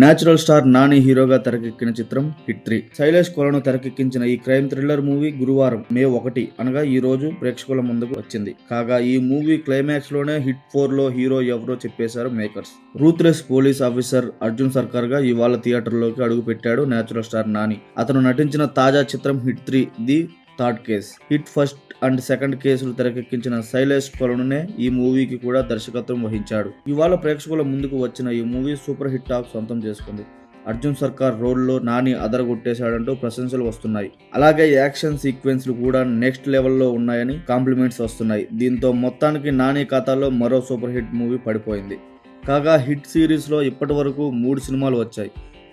Natural star Nani హీరోగా తెరకెక్కిన చిత్రం హిట్ త్రీ. శైలేష్ కొలను తెరకెక్కించిన ఈ క్రైమ్ థ్రిల్లర్ మూవీ గురువారం మే ఒకటి అనగా ఈ రోజు ప్రేక్షకుల ముందుకు వచ్చింది. కాగా ఈ మూవీ క్లైమాక్స్లోనే హిట్ ఫోర్లో హీరో ఎవరో చెప్పేశారు makers ruthless police officer Arjun సర్కార్గా ఇవాళ థియేటర్లోకి అడుగు పెట్టాడు స్టార్ నాని. అతను నటించిన తాజా చిత్రం hit three the third case. Hit first and second కేసులు తెరకెక్కించిన శైలేష్ కొలనునే ఈ మూవీకి కూడా దర్శకత్వం వహించాడు. ఇవాళ ప్రేక్షకుల ముందుకు వచ్చిన ఈ మూవీ సూపర్ హిట్ టాక్ సొంతం చేసుకుంది. అర్జున్ సర్కార్ రోల్లో నాని అదరగొట్టేశాడంటూ ప్రశంసలు వస్తున్నాయి. అలాగే యాక్షన్ సీక్వెన్స్లు కూడా నెక్స్ట్ లెవెల్లో ఉన్నాయని కాంప్లిమెంట్స్ వస్తున్నాయి. దీంతో మొత్తానికి నాని ఖాతాలో మరో సూపర్ హిట్ మూవీ పడిపోయింది. కాగా హిట్ సిరీస్లో ఇప్పటి వరకు మూడు సినిమాలు వచ్చాయి.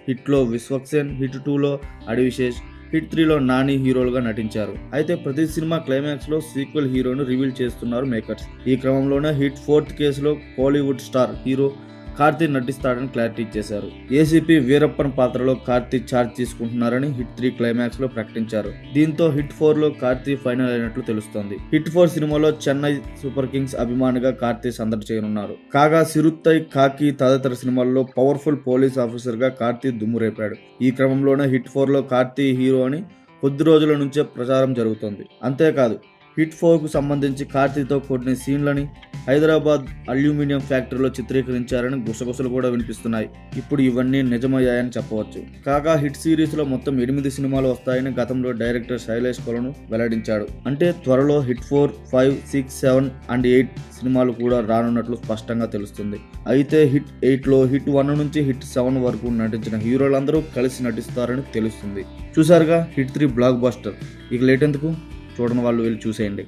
హిట్లో విశ్వక్సేన్ హిట్ టూలో అడివిశేష్ హిట్ త్రీలో నాని హీరోలుగా నటించారు. అయితే ప్రతి సినిమా క్లైమాక్స్లో సీక్వెల్ హీరోను రివీల్ చేస్తున్నారు మేకర్స్ ఈ క్రమంలోనే హిట్ ఫోర్త్ కేసులో కోలీవుడ్ స్టార్ హీరో కార్తీ నటిస్తాడని క్లారిటీ ఇచ్చేశారు. ఏసీపీ వీరప్పన్ పాత్రలో కార్తీ ఛార్జ్ తీసుకుంటున్నారని హిట్ త్రీ క్లైమాక్స్లో ప్రకటించారు. దీంతో హిట్ ఫోర్లో కార్తీ ఫైనల్ అయినట్లు తెలుస్తోంది. హిట్ ఫోర్ సినిమాలో చెన్నై సూపర్ కింగ్స్ అభిమానిగా కార్తీ సందడి చేయనున్నారు. కాగా సిరుత్తై కాకి తదితర సినిమాల్లో పవర్ఫుల్ పోలీస్ ఆఫీసర్గా కార్తీ దుమ్మురేపాడు ఈ క్రమంలోనే హిట్ ఫోర్లో కార్తీ హీరో అని కొద్ది రోజుల నుంచే ప్రచారం జరుగుతోంది. అంతేకాదు హిట్ ఫోర్కు సంబంధించి కార్తీతో కొన్ని సీన్లని హైదరాబాద్ అల్యూమినియం ఫ్యాక్టరీలో చిత్రీకరించారని గుసగుసలు కూడా వినిపిస్తున్నాయి. ఇప్పుడు ఇవన్నీ నిజమయ్యాయని చెప్పవచ్చు. కాగా హిట్ సిరీస్లో మొత్తం ఎనిమిది సినిమాలు వస్తాయని గతంలో డైరెక్టర్ శైలేష్ కొలను వెల్లడించాడు. అంటే త్వరలో hit four five six seven and eight సినిమాలు కూడా రానున్నట్లు స్పష్టంగా తెలుస్తుంది. అయితే హిట్ ఎయిట్లో హిట్ వన్ నుంచి హిట్ సెవెన్ వరకు నటించిన హీరోలందరూ కలిసి నటిస్తారని తెలుస్తుంది. చూసారుగా హిట్ త్రీ బ్లాక్ బస్టర్ ఇక లేటెందుకు చూడని వాళ్ళు వెళ్ళి చూసేయండి.